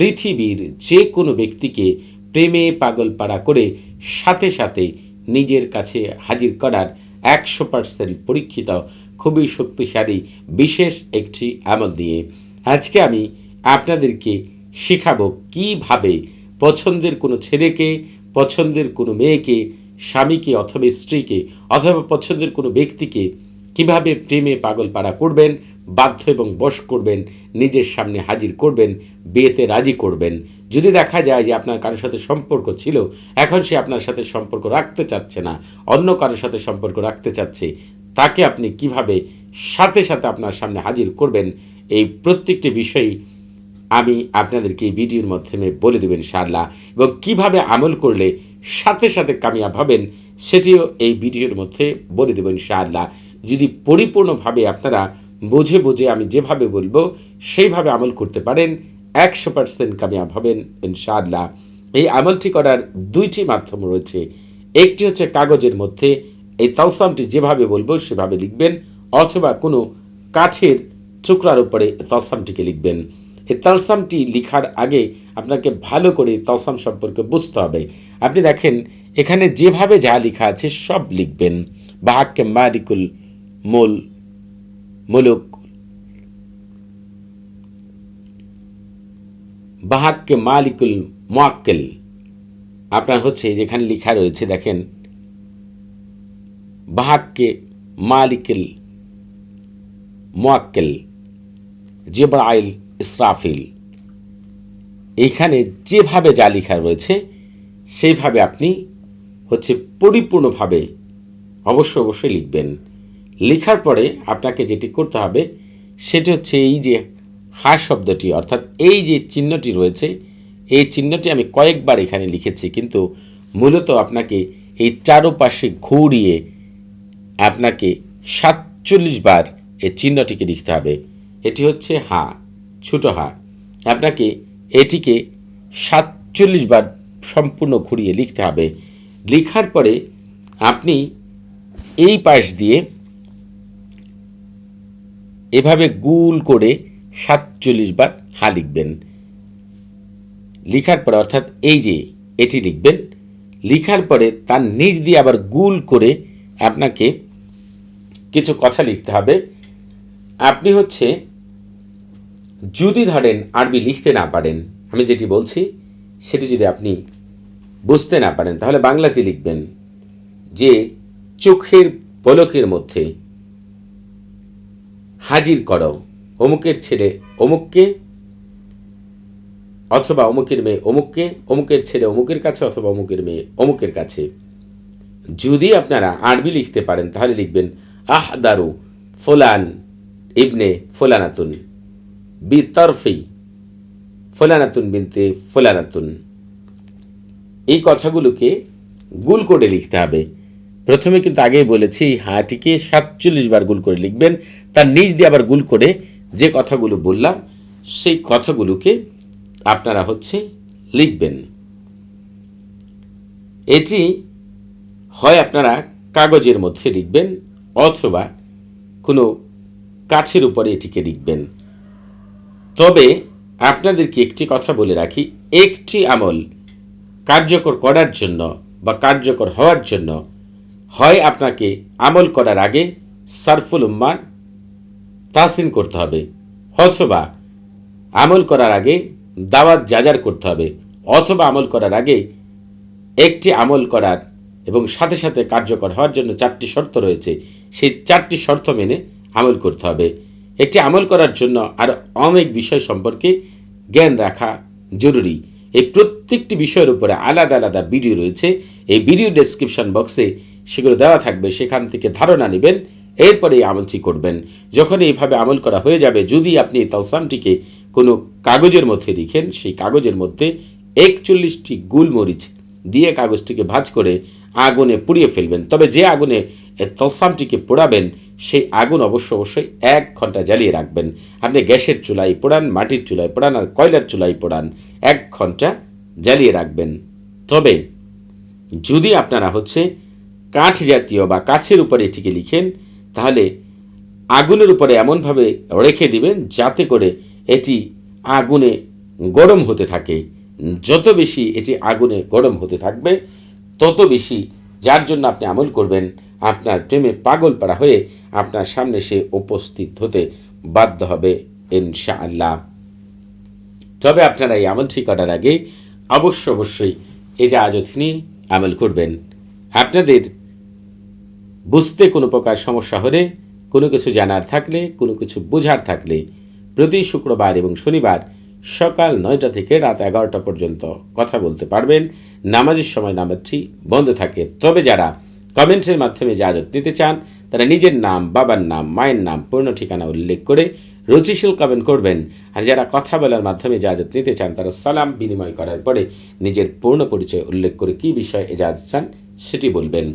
পৃথিবীর যে কোনো ব্যক্তিকে প্রেমে পাগল পাড়া করে সাথে সাথে নিজের কাছে হাজির করার একশো পার্সেন্ট পরীক্ষিত, খুবই শক্তিশালী, বিশেষ একটি আমল নিয়ে আজকে আমি আপনাদেরকে শেখাবো কীভাবে পছন্দের কোনো ছেলেকে, পছন্দের কোনো মেয়েকে, স্বামীকে অথবা স্ত্রীকে, অথবা পছন্দের কোনো ব্যক্তিকে কীভাবে প্রেমে পাগল পাড়া করবেন বাধ্য এবং বশ করবেন, নিজের সামনে হাজির করবেন, বিয়েতে রাজি করবেন। যদি দেখা যায় যে আপনার কারোর সাথে সম্পর্ক ছিল, এখন সে আপনার সাথে সম্পর্ক রাখতে চাচ্ছে না, অন্য কারোর সাথে সম্পর্ক রাখতে চাচ্ছে, তাকে আপনি কীভাবে সাথে সাথে আপনার সামনে হাজির করবেন, এই প্রত্যেকটি বিষয়ই আমি আপনাদেরকে এই ভিডিওর মাধ্যমে বলে দেবেন ইনশাআল্লাহ। এবং কীভাবে আমল করলে সাথে সাথে কামিয়াব হবেন, সেটিও এই ভিডিওর মধ্যে বলে দেবেন ইনশাআল্লাহ। যদি পরিপূর্ণভাবে আপনারা বুঝে বুঝে আমি যেভাবে বলব, সেইভাবে আমল করতে পারেন, একশো পার্সেন্ট কামিয়াব হবেন, ইনশাআল্লাহ। এই আমলটি করার দুইটি মাধ্যম রয়েছে। একটি হচ্ছে কাগজের মধ্যে, এই তালসামটি যেভাবে বলব সেভাবে লিখবেন, অথবা কোনো কাঠের টুকরার উপরে তালসামটিকে লিখবেন। এই তালসামটি লিখার আগে আপনাকে ভালো করে তালসাম সম্পর্কে বুঝতে হবে। আপনি দেখেন, এখানে যেভাবে যা লেখা আছে সব লিখবেন। বাহাক্কে মারিকুল মোল মুলুক। বাহাক্কে মালিকুল মোয়াক্কেল। আপনার হচ্ছে যেখানে লেখা রয়েছে, দেখেন, বাহাক্কে মালিকুল মোয়াক্কেল, জেব্রাইল ইসরাফিল। এইখানে যেভাবে যা লেখা রয়েছে, সেইভাবে আপনি হচ্ছে পরিপূর্ণভাবে অবশ্যই অবশ্যই লিখবেন। লেখার পরে আপনাকে যেটি করতে হবে, সেটি হচ্ছে এই যে হা শব্দটি, অর্থাৎ এই যে চিহ্নটি রয়েছে, এই চিহ্নটি আমি কয়েকবার এখানে লিখেছি, কিন্তু মূলত আপনাকে এই চারোপাশে ঘুরিয়ে আপনাকে সাতচল্লিশ বার এই চিহ্নটিকে লিখতে হবে। এটি হচ্ছে হা, ছোট হা। আপনাকে এটিকে সাতচল্লিশ বার সম্পূর্ণ ঘুরিয়ে লিখতে হবে। লেখার পরে আপনি এই পাশ দিয়ে এভাবে গুল করে সাতচল্লিশ বার হা লিখবেন। লিখার পরে, অর্থাৎ এই যে এটি লিখবেন, লিখার পরে তার নিচ দিয়ে আবার গুল করে আপনাকে কিছু কথা লিখতে হবে। আপনি হচ্ছে যদি ধরেন আরবি লিখতে না পারেন, আমি যেটি বলছি সেটি যদি আপনি বুঝতে না পারেন, তাহলে বাংলাতে লিখবেন যে চোখের পলকের মধ্যে হাজির করো অমুকের ছেলে অমুককে অথবা অমুকের মেয়ে অমুককে, অমুকের ছেলে অমুকের কাছে অথবা অমুকের মেয়ে অমুকের কাছে। যদি আপনারা আরবি লিখতে পারেন, তাহলে লিখবেন আহ দারু ফোলান ইবনে ফোলানাতুন বি তরফি ফোলানাতুন বিনতে ফোলানাতুন। এই কথাগুলোকে গুল করে লিখতে হবে। প্রথমে কিন্তু আগেই বলেছি, হাটিকে সাতচল্লিশ বার গুল করে লিখবেন। তার নিজ দিয়ে আবার গুল করে যে কথাগুলো বললাম, সেই কথাগুলোকে আপনারা হচ্ছে লিখবেন। এটি হয় আপনারা কাগজের মধ্যে লিখবেন অথবা কোনো কাছের উপরে এটিকে লিখবেন। তবে আপনাদেরকে একটি কথা বলে রাখি, একটি আমল কার্যকর করার জন্য বা কার্যকর হওয়ার জন্য হয় আপনাকে আমল করার আগে সারফুল উম্মান তাহসিন করতে হবে, অথবা আমল করার আগে দাওয়াত যাজার করতে হবে, অথবা আমল করার আগে একটি আমল করার এবং সাথে সাথে কার্যকর হওয়ার জন্য চারটি শর্ত রয়েছে, সেই চারটি শর্ত মেনে আমল করতে হবে। একটি আমল করার জন্য আর অনেক বিষয় সম্পর্কে জ্ঞান রাখা জরুরি। এই প্রত্যেকটি বিষয়ের উপরে আলাদা আলাদা ভিডিও রয়েছে, এই ভিডিও ডেসক্রিপশন বক্সে সেগুলো দেওয়া থাকবে, সেখান থেকে ধারণা নেবেন এরপরে এই আমলটি করবেন। যখন এইভাবে আমল করা হয়ে যাবে, যদি আপনি এই তালসামটিকে কোনো কাগজের মধ্যে লিখেন, সেই কাগজের মধ্যে একচল্লিশটি গুলমরিচ দিয়ে কাগজটিকে ভাঁজ করে আগুনে পুড়িয়ে ফেলবেন। তবে যে আগুনে তলসামটিকে পোড়াবেন, সেই আগুন অবশ্য অবশ্যই এক ঘণ্টা জ্বালিয়ে রাখবেন। আপনি গ্যাসের চুলাই পোড়ান, মাটির চুলায় পোড়ান আর কয়লার চুলাই পোড়ান, এক ঘণ্টা জ্বালিয়ে রাখবেন। তবে যদি আপনারা হচ্ছে কাঠ জাতীয় বা কাছের উপরে এটিকে লিখেন তাহলে আগুনের উপরে এমনভাবে রেখে দিবেন যাতে করে এটি আগুনে গরম হতে থাকে। যত বেশি এটি আগুনে গরম হতে থাকবে, তত বেশি যার জন্য আপনি আমল করবেন, আপনার প্রেমে পাগল পাড়া হয়ে আপনার সামনে সে উপস্থিত হতে বাধ্য হবে ইনশাআল্লাহ। তবে আপনারা এই আমলটি করার আগে অবশ্য অবশ্যই আজত নিয়ে আমল করবেন, আপনাদের বুঝতে কোনো প্রকার সমস্যা হলে, কোনো কিছু জানার থাকলে, কোনো কিছু বোঝার থাকলে প্রতি শুক্রবার এবং শনিবার সকাল নয়টা থেকে রাত এগারোটা পর্যন্ত কথা বলতে পারবেন। নামাজের সময় নামাজটি বন্ধ থাকে। তবে যারা কমেন্টসের মাধ্যমে জাজত নিতে চান, তারা নিজের নাম, বাবার নাম, মায়ের নাম, পূর্ণ ঠিকানা উল্লেখ করে রুচিশীল কমেন্ট করবেন। আর যারা কথা বলার মাধ্যমে জাজত নিতে চান, তারা সালাম বিনিময় করার পরে নিজের পূর্ণ পরিচয় উল্লেখ করে কী বিষয়ে এজাজত চান, সেটি বলবেন।